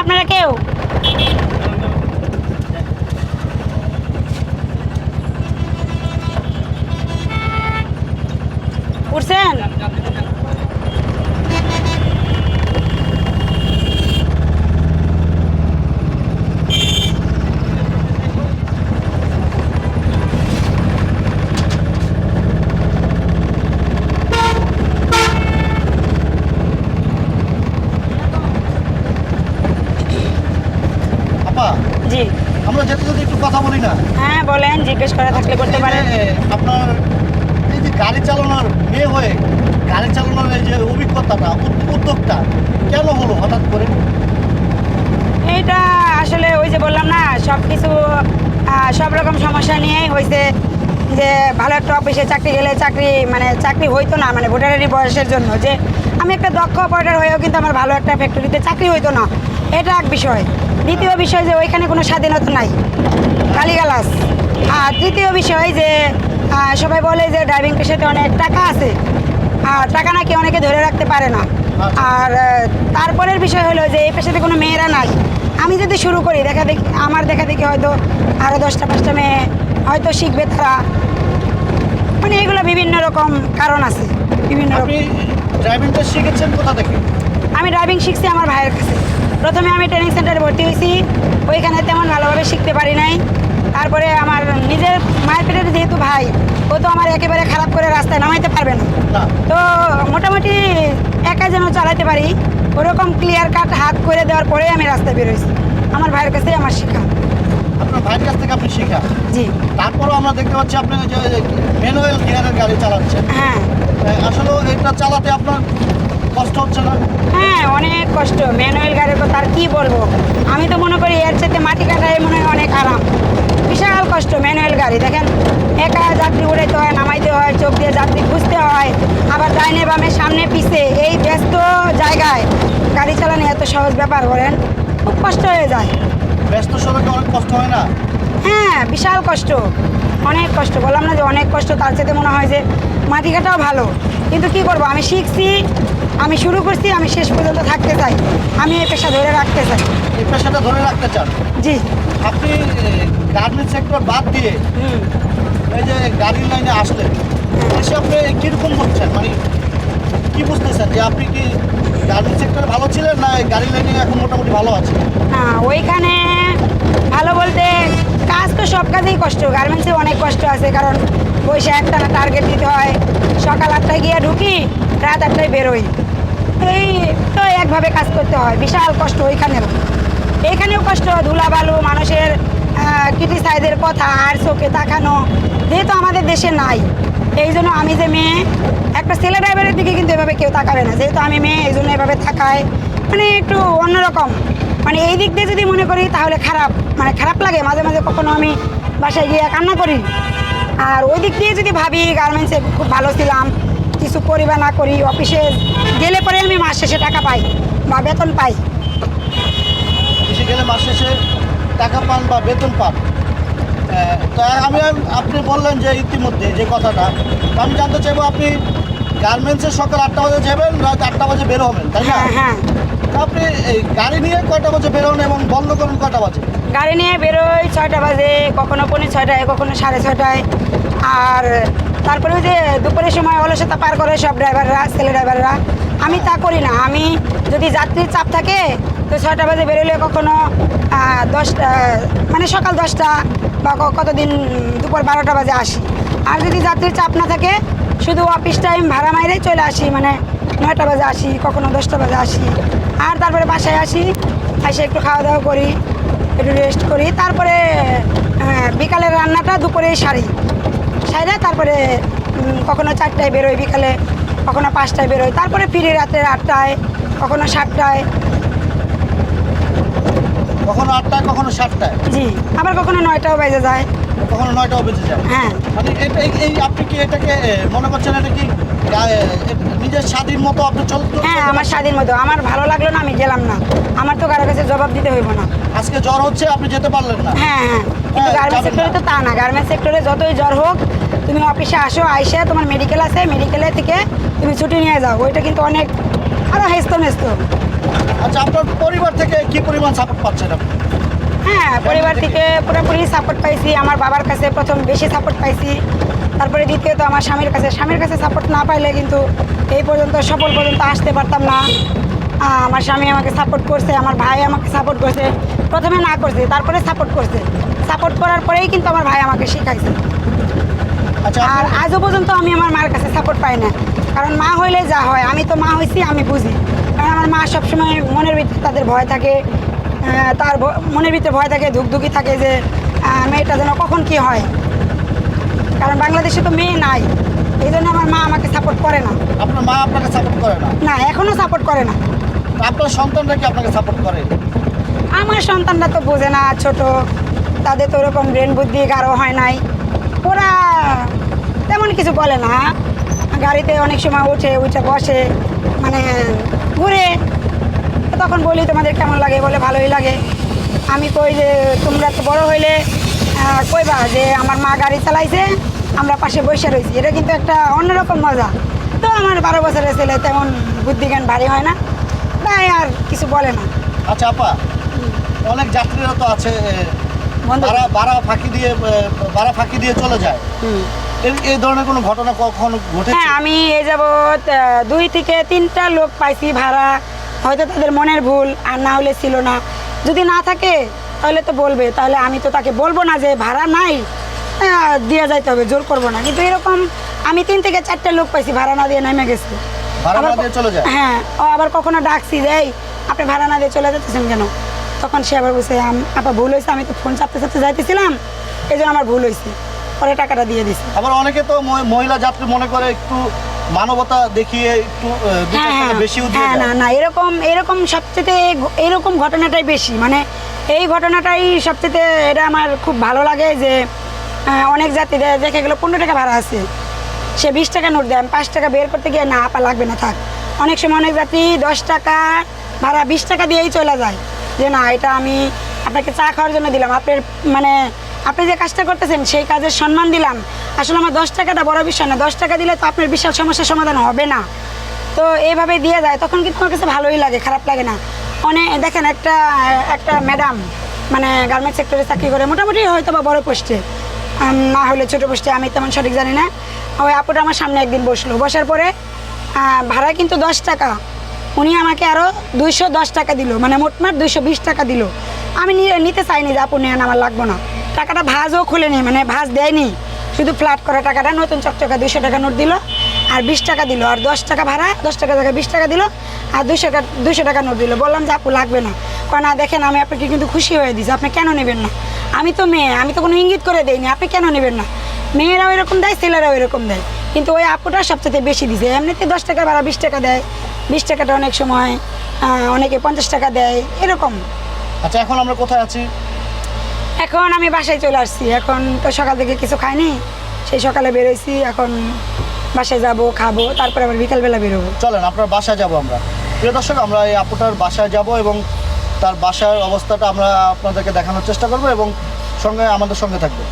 আপনারা কেউ? উঠছেন আপা জি আমরা যেতে যেতে একটু কথা বলি না হ্যাঁ বলেন জিজ্ঞেস করা থাকলে করতে পারেন আপনার এই যে গাড়ি চালানোর মেয়ে হয়ে গাড়ি চালানোর এই যে অভিজ্ঞতাটা উদ- উদ্যোগটা কেন হলো হঠাৎ করে? এটা আসলে ওই যে বললাম না সব কিছু সব রকম সমস্যা নিয়েই হয়েছে যে ভালো একটা অফিসে চাকরি গেলে চাকরি মানে চাকরি হইতো না মানে ভোটারেরই বয়সের জন্য যে আমি একটা দক্ষ অপারেটর হয়েও কিন্তু আমার ভালো একটা ফ্যাক্টরিতে চাকরি হইতো না। এটা এক বিষয়। দ্বিতীয় বিষয় যে ওইখানে কোনো স্বাধীনতা নাই। গালিগালাস আর তৃতীয় বিষয় যে সবাই বলে যে ড্রাইভিং পেশাতে অনেক টাকা আছে। আর টাকা নাকি অনেকে ধরে রাখতে পারে না। আচ্ছা। আর তারপরের বিষয় হলো যে এই পেশাতে কোনো মেয়েরা নাই। আমি যদি শুরু করি দেখা দেখি আমার দেখা দেখি হয়তো আরও দশটা পাঁচটা মেয়ে হয়তো শিখবে তারা। মানে এগুলো বিভিন্ন রকম কারণ আছে। বিভিন্ন রকম। ড্রাইভিংটা শিখেছেন কোথা থেকে? আমি ড্রাইভিং শিখছি আমার ভাইয়ের কাছে। প্রথমে আমি ট্রেনিং সেন্টারে ভর্তি হয়েছি। ওইখানে তেমন ভালোভাবে শিখতে পারি নাই। তারপরে আমার নিজের মায়ের পেটের যেহেতু ভাই ও তো আমার একেবারে খারাপ করে রাস্তায় নামাইতে পারবে না। তো মোটামুটি একা যেন চালাতে পারি ওরকম ক্লিয়ার কাট হাত করে দেওয়ার পরে আমি রাস্তায় বেরোইছি আমার ভাইয়ের কাছেই আমার শিক্ষা। আপনার ভাইয়ের কাছ থেকে আপনি শিখা জি। তারপরও আমরা দেখতে পাচ্ছি আপনি ওই যে ম্যানুয়াল গিয়ারের গাড়ি চালাচ্ছেন। হ্যাঁ। আসলে এটা চালাতে আপনার কষ্ট হচ্ছে না? হ্যাঁ অনেক কষ্ট। ম্যানুয়াল গাড়ির কথা আর কি বলব? আমি তো মনে করি এর চাইতে মাটি কাটাই মনে হয় অনেক আরাম। কষ্ট ম্যানুয়াল গাড়ি দেখেন? একা যাত্রী উড়াইতে হয় নামাইতে হয় চোখ দিয়ে যাত্রী খুঁজতে হয় আবার ডাইনে বামে সামনে পিছে এই ব্যস্ত জায়গায় গাড়ি চালানো এত সহজ ব্যাপার বলেন? খুব কষ্ট হয়ে যায়। ব্যস্ত সড়কে অনেক কষ্ট হয় না? হ্যাঁ বিশাল কষ্ট অনেক কষ্ট। বললাম না যে অনেক কষ্ট তার সাথে মনে হয় যে মাটি কাটাও ভালো। কিন্তু কি করব আমি শিখছি আমি শুরু করছি আমি শেষ পর্যন্ত থাকতে চাই। আমি এই পেশা ধরে রাখতে চাই। এই পেশাটা ধরে রাখতে চান? জি। আপনি গার্মেন্টস সেক্টর বাদ দিয়ে এই যে গাড়ির লাইনে আসলেন এসে আপনি কীরকম বুঝছেন মানে কি বুঝতেছেন যে আপনি কি গার্মেন্টস সেক্টরে ভালো ছিলেন না এই গাড়ির লাইনে এখন মোটামুটি ভালো আছে না ওইখানে ভালো বলতে কাজ তো সব কাজেই কষ্ট। গার্মেন্টসে অনেক কষ্ট আছে কারণ বৈশা একটা টার্গেট দিতে হয়। সকাল আটটায় গিয়ে ঢুকি রাত আটটায় বেরোই। এই তো একভাবে কাজ করতে হয়। বিশাল কষ্ট ওইখানেও। এইখানেও কষ্ট ধুলা বালু মানুষের ক্রিটিসাইজের কথা, আর চোখে তাকানো, যেহেতু আমাদের দেশে নাই। এই জন্য আমি যে মেয়ে, একটা ছেলে ড্রাইভারের দিকে কিন্তু এভাবে কেউ তাকাবে না। যেহেতু আমি মেয়ে, এই জন্য এভাবে তাকায় মানে একটু অন্যরকম। মানে এই দিক দিয়ে যদি মনে করি, তাহলে খারাপ মানে খারাপ লাগে। মাঝে মাঝে কখনো আমি বাসায় গিয়ে কান্না করি। আর ওই দিক দিয়ে যদি ভাবি গার্মেন্টসে খুব ভালো ছিলাম কিছু করি বা না করি অফিসে গেলে পরে আমি মাস শেষে টাকা পাই বা বেতন পাই। অফিসে গেলে মাস শেষে টাকা পান বা বেতন পান। তা আমি আপনি বললেন যে ইতিমধ্যে যে কথাটা আমি জানতে চাইব আপনি গার্মেন্টসে সকাল আটটা বাজে যাবেন রাত আটটা বাজে বের হবেন তাই না? হ্যাঁ হ্যাঁ। আপনি এই গাড়ি নিয়ে কয়টা বাজে বেরোন এবং বন্ধ করুন কয়টা বাজে? গাড়ি নিয়ে বেরোই ছয়টা বাজে কখনো পৌনে ছয়টায় কখনো সাড়ে ছয়টায়। আর তারপরে ওই যে দুপুরের সময় হলো অলসতা পার করে সব ড্রাইভাররা ছেলে ড্রাইভাররা আমি তা করি না। আমি যদি যাত্রীর চাপ থাকে, তো ছয়টা বাজে বেরোলে কখনো দশটা মানে সকাল দশটা বা কতদিন, দুপুর বারোটা বাজে আসি। আর যদি যাত্রীর চাপ না থাকে, শুধু অফিস টাইম ভাড়া মাইরেই চলে আসি মানে নয়টা বাজে আসি, কখনো দশটা বাজে আসি। আর তারপরে বাসায় আসি, এসে একটু খাওয়া দাওয়া করি, একটু রেস্ট করি। তারপরে বিকালের রান্নাটা দুপুরেই সারি। সাইরে তারপরে কখনো চারটায় বেরোয় বিকালে কখনো পাঁচটায় বেরোয় তারপরে ফিরে রাতের আটটায় কখনো সাতটায়। কখনো আটটায় কখনো সাতটায়? জি আবার কখনো নয়টাও বেজে যায়। কখনো নয়টাও বেজে যায়। হ্যাঁ। মানে এটা এই- আপনি কি এটাকে মনে করছেন এটা কি নিজের স্বাধীন মতো আপনি চলতে হ্যাঁ আমার স্বাধীন মতো। আমার ভালো লাগল না আমি গেলাম না। আমার তো কারও কাছে জবাব দিতে হইব না। আজকে জ্বর হচ্ছে আপনি যেতে পারলেন না। হ্যাঁ হ্যাঁ। কিন্তু হ্যাঁ, গার্মেন্টস সেক্টরে তো তা না। গার্মেন্টস সেক্টরে যতই জ্বর হোক তুমি অফিসে আসো আইসে তোমার মেডিকেল আছে মেডিকেলে থেকে তুমি ছুটি নিয়ে যাও। ওইটা কিন্তু অনেক আরও হেসতো নেসতো আচ্ছা আপনার পরিবার থেকে কি পরিমাণ সাপোর্ট পাচ্ছেন আপনি? হ্যাঁ পরিবার থেকে পুরোপুরি সাপোর্ট পাইছি। আমার বাবার কাছে প্রথম বেশি সাপোর্ট পাইছি। তারপরে দ্বিতীয়ত আমার স্বামীর কাছে। স্বামীর কাছে সাপোর্ট না পাইলে কিন্তু এই পর্যন্ত সফল পর্যন্ত আসতে পারতাম না। আমার স্বামী আমাকে সাপোর্ট করছে আমার ভাই আমাকে সাপোর্ট করছে। প্রথমে না করছে তারপরে সাপোর্ট করছে। সাপোর্ট করার পরেই কিন্তু আমার ভাই আমাকে শিখাইছে। আচ্ছা আর আজও পর্যন্ত আমি আমার মার কাছে সাপোর্ট পাই না। কারণ মা হইলে যা হয় আমি তো মা হয়েছি আমি বুঝি। কারণ আমার মা সবসময় মনের ভিতরে তাদের ভয় থাকে। তার মনের ভিতরে ভয় থাকে ধুকধুকি থাকে যে মেয়েটা যেন কখন কি হয়। কারণ বাংলাদেশে তো মেয়ে নাই। এই জন্য আমার মা আমাকে সাপোর্ট করে না। আপনার মা আপনাকে সাপোর্ট করে না? না এখনও সাপোর্ট করে না। আপনার সন্তানরা কি আপনাকে সাপোর্ট করে? আমার সন্তানরা তো বোঝে না ছোট। তাদের তো ওরকম ব্রেন বুদ্ধি গাঢ় হয় নাই। ওরা তেমন কিছু বলে না। গাড়িতে অনেক সময় উঠে উঠে বসে মানে ঘুরে। তখন বলি তোমাদের কেমন লাগে? বলে ভালোই লাগে। আমি কই যে তোমরা তো বড় হইলে কইবা যে আমার মা গাড়ি চালাইছে আমরা পাশে বসে রয়েছি এটা কিন্তু একটা অন্যরকম মজা। তো আমার বারো বছরের ছেলে তেমন বুদ্ধিজ্ঞান ভারী হয় না তাই আর কিছু বলে না। আচ্ছা আপা অনেক যাত্রীরা তো আছে এ, ফাঁকি দিয়ে এ, ফাঁকি দিয়ে চলে যায়। এই- ধরনের কোনো ঘটনা কখনো হ্যাঁ আমি এই যাবৎ দুই থেকে তিনটা লোক পাইছি ভাড়া। হয়তো তাদের মনের ভুল আর না হলে ছিল না। যদি না থাকে তাহলে তো বলবে। তাহলে আমি তো তাকে বলব না যে ভাড়া নাই দিয়ে যাইতে হবে জোর করব না। কিন্তু এরকম আমি তিন থেকে চারটে লোক পাইছি ভাড়া না দিয়ে নেমে গেছে। হ্যাঁ ও আবার কখনো ডাকছি যে "এই, আপনি ভাড়া না দিয়ে চলে যেতেছেন কেন? তখন সে আবার বলছে "আম- আপা ভুল হয়েছে আমি তো ফোন চাপতে চাপতে যাইতেছিলাম এই জন্য আমার ভুল হয়েছে পরে টাকাটা দিয়ে দিছে। আবার অনেকে তো মহিলা যাত্রী মনে করে একটু মানবতা দেখিয়ে একটু হ্যাঁ বেশিও দিয়ে হ্যাঁ না না এরকম এরকম সবচেয়ে এরকম ঘটনাটাই বেশি। মানে এই ঘটনাটাই সবচেয়ে এটা আমার খুব ভালো লাগে যে অনেক যাত্রীদের দেখে গেলো পনেরো টাকা ভাড়া আছে। সে বিশ টাকা নোট দেয় আমি পাঁচ টাকা বের করতে গিয়ে না আপা লাগবে না থাক। অনেক সময় অনেক জাতি দশ টাকা ভাড়া বিশ টাকা দিয়েই চলে যায়। যে না এটা আমি আপনাকে চা খাওয়ার জন্য দিলাম। আপনার মানে আপনি যে কাজটা করতেছেন, সেই কাজের সম্মান দিলাম। আসলে আমার দশ টাকাটা বড় বিষয় না। দশ টাকা দিলে তো আপনার বিশাল সমস্যার সমাধান হবে না। তো এইভাবে দিয়ে যায়, তখন কিন্তু আমার কাছে ভালোই লাগে, খারাপ লাগে না। অনেক দেখেন একটা একটা ম্যাডাম মানে গার্মেন্টস সেক্টরে চাকরি করে, মোটামুটি হয়তো বা বড় পোস্টে। না হলে ছোটো পোস্টে, আমি তেমন সঠিক জানি না। ওই আপুটা আমার সামনে একদিন বসল। বসার পরে ভাড়া কিন্তু দশ টাকা। উনি আমাকে আরও দুইশো দশ টাকা দিল। মানে মোটমাট দুইশো বিশ টাকা দিল। আমি নিতে চাইনি যে, আপু, নেন, আমার লাগবো না। টাকাটা ভাজও খুলেনি মানে ভাজ দেয়নি। শুধু ফ্ল্যাট করা টাকাটা, নতুন চকচকা দুশো টাকা নোট দিল, আর বিশ টাকা দিল, আর দশ টাকা ভাড়া, দশ টাকা জায়গায় বিশ টাকা দিল, আর দুশো টাকা দুশো টাকা নোট দিল। বললাম, যে আপু, লাগবে না। কয়, না, দেখেন, আমি আপনাকে কিন্তু খুশি হয়ে দিছি আপনি কেন নেবেন না? আমি তো মেয়ে, আমি তো কোনো ইঙ্গিত করে দেইনি। আপনি কেন নেবেন না? মেয়েরাও এরকম দেয়, ছেলেরাও এরকম দেয়। কিন্তু ওই আপুটা সবচেয়ে বেশি দিছে। এমনিতে দশ টাকা ভাড়া বিশ টাকা দেয়। বিশ টাকাটা অনেক সময় অনেকে পঞ্চাশ টাকা দেয়, এরকম। আচ্ছা এখন আমরা কোথায় আছি? এখন আমি বাসায় চলে আসছি। এখন তো সকাল থেকে কিছু খাইনি, সেই সকালে বেরোইছি, এখন বাসায় যাব, খাব, তারপরে আবার বিকালবেলা বেরোবো। চলেন, আপনার বাসায় যাব আমরা। প্রিয় দর্শক, আমরা এই আপুটার বাসায় যাব এবং তার বাসার অবস্থাটা আমরা আপনাদেরকে দেখানোর চেষ্টা করব এবং সঙ্গে আমাদের সঙ্গে থাকবে।